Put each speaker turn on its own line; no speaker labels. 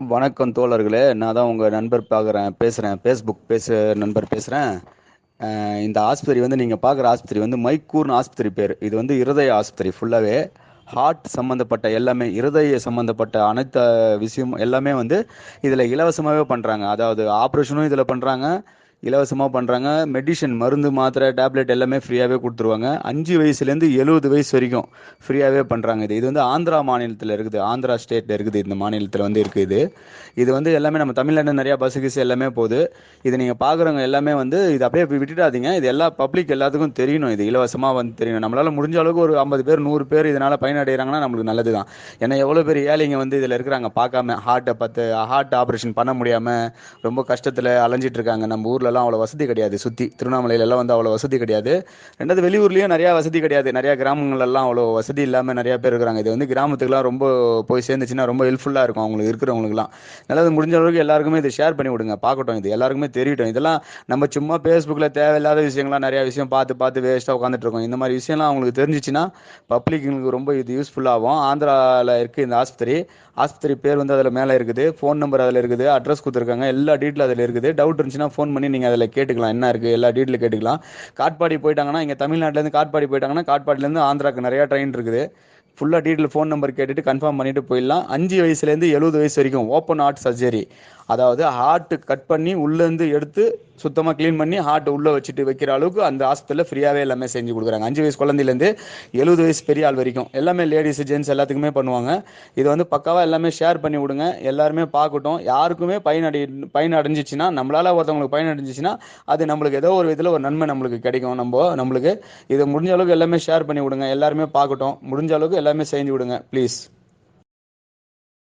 வணக்கம் தோழர்களே. நான் தான் உங்கள் நண்பர் பார்க்குறேன் பேசுகிறேன் ஃபேஸ்புக் பேச நண்பர் பேசுகிறேன் இந்த ஆஸ்பத்திரி வந்து நீங்கள் பார்க்குற ஆஸ்பத்திரி வந்து மைக்கூர்னு ஆஸ்பத்திரி பேர். இது வந்து இருதய ஆஸ்பத்திரி ஃபுல்லாகவே ஹார்ட் சம்மந்தப்பட்ட எல்லாமே இருதய சம்மந்தப்பட்ட அனைத்து விஷயம் எல்லாமே வந்து இதில் இலவசமாகவே பண்ணுறாங்க அதாவது ஆப்ரேஷனும் இதில் பண்ணுறாங்க இலவசமாக பண்ணுறாங்க மெடிஷன் மருந்து மாத்திரை டேப்லெட் எல்லாமே ஃப்ரீயாகவே கொடுத்துருவாங்க. அஞ்சு வயசுலேருந்து எழுபது வயசு வரைக்கும் ஃப்ரீயாகவே பண்ணுறாங்க இது. இது வந்து ஆந்திரா மாநிலத்தில் இருக்குது. ஆந்திரா ஸ்டேட்டில் இருக்குது. இந்த மாநிலத்தில் வந்து இருக்குது இது. இது வந்து எல்லாமே நம்ம தமிழ்நாட்டில் நிறையா பஸ் கிஸ் எல்லாமே போகுது. இதை நீங்கள் பார்க்குறவங்க எல்லாமே வந்து இது அப்படியே விட்டுடாதீங்க. இது எல்லா பப்ளிக் எல்லாத்துக்கும் தெரியணும். இது இலவசமாக வந்து தெரியணும். நம்மளால் முடிஞ்ச அளவுக்கு ஒரு ஐம்பது பேர் நூறு பேர் இதனால் பயனடைகிறாங்கன்னா நம்மளுக்கு நல்லது தான் ஏன்னா எவ்வளோ பேர் ஏழைங்க வந்து இதில் இருக்கிறாங்க. பார்க்காம ஹார்ட்டை பார்த்து ஹார்ட் ஆப்ரேஷன் பண்ண முடியாமல் ரொம்ப கஷ்டத்தில் அலைஞ்சிட்டு இருக்காங்க. நம்ம ஊர்லலாம் அவ்வளோ வசதி கிடையாது. சுற்றி திருவண்ணாமலையிலலாம் வந்து அவ்வளோ வசதி கிடையாது. ரெண்டாவது வெளியூர்லேயும் நிறையா வசதி கிடையாது. நிறையா கிராமங்கள்லாம் அவ்வளோ வசதி இல்லாமல் நிறையா பேர் இருக்கிறாங்க. இது வந்து கிராமத்துக்குலாம் ரொம்ப போய் சேர்ந்துச்சுன்னா ரொம்ப ஹெல்ப்ஃபுல்லாக இருக்கும் அவங்களுக்கு இருக்கிறவங்களுக்குலாம் நல்லது முடிஞ்ச அளவுக்கு எல்லாருக்குமே இதை ஷேர் பண்ணி விடுங்க. பார்க்கட்டும் இது. எல்லாருக்குமே தெரியட்டும். இதெல்லாம் நம்ம சும்மா ஃபேஸ்புக்கில் தேவையில்லாத விஷயங்கள்லாம் நிறையா விஷயம் பார்த்து பார்த்து வேஸ்ட்டாக உட்காந்துட்டு இருக்கோம். இந்த மாதிரி விஷயம்லாம் அவங்களுக்கு தெரிஞ்சிச்சுன்னா பப்ளிக்குங்களுக்கு ரொம்ப இது யூஸ்ஃபுல்லாகும் ஆந்திராவில் இருக்குது இந்த ஆஸ்பத்திரி. ஆஸ்பத்திரி பேர் வந்து அதில் மேலே இருக்குது. ஃபோன் நம்பர் அதில் இருக்குது. அட்ரஸ் கொடுத்துருக்காங்க. எல்லா டீட்டெயில் அதில் இருக்குது. டவுட் இருந்துச்சுன்னா ஃபோன் பண்ணி நீங்கள் அதில் கேட்டுக்கலாம். என்ன இருக்குது எல்லா டீட்டெயில் கேட்டுக்கலாம். காட்பாடி போயிட்டாங்கன்னா இங்கே தமிழ்நாட்டிலேருந்து காட்பாடி போயிட்டாங்கன்னா காட்பாடிலேருந்து ஆந்திராக்கு நிறையா ட்ரெயின் இருக்குது. ஃபுல்லாக டீட்டெயில் ஃபோன் நம்பர் கேட்டுட்டு கன்ஃபார்ம் பண்ணிட்டு போயிடலாம். அஞ்சு வயசுலேருந்து எழுபது வயசு வரைக்கும் ஓப்பன் ஹார்ட் சர்ஜரி அதாவது ஹார்ட் கட் பண்ணி உள்ளேருந்து எடுத்து சுத்தமாக க்ளீன் பண்ணி ஹார்ட் உள்ளே வச்சுட்டு வைக்கிற அளவுக்கு அந்த ஹாஸ்பிட்டலில் ஃப்ரீயாகவே எல்லாமே செஞ்சு கொடுக்குறாங்க. அஞ்சு வயசு குழந்தைலேருந்து எழுபது வயசு பெரிய ஆள் வரைக்கும். எல்லாமே லேடிஸ் ஜென்ட்ஸ் எல்லாத்துக்குமே பண்ணுவாங்க. இது வந்து பக்காவாக எல்லாமே ஷேர் பண்ணி விடுங்க. எல்லாருமே பார்க்கட்டும். யாருக்குமே பயனடை பயன் அடைஞ்சிச்சுன்னா நம்மளால் ஒருத்தவங்களுக்கு பயன் அடைஞ்சிச்சுன்னா அது நம்மளுக்கு ஏதோ ஒரு விதத்தில் ஒரு நன்மை நம்மளுக்கு கிடைக்கும். நம்ம நம்மளுக்கு. இதை முடிஞ்ச அளவுக்கு எல்லாமே ஷேர் பண்ணி விடுங்க. எல்லாருமே பார்க்கட்டும். முடிஞ்ச அளவுக்கு எல்லாமே செஞ்சு விடுங்க. ப்ளீஸ்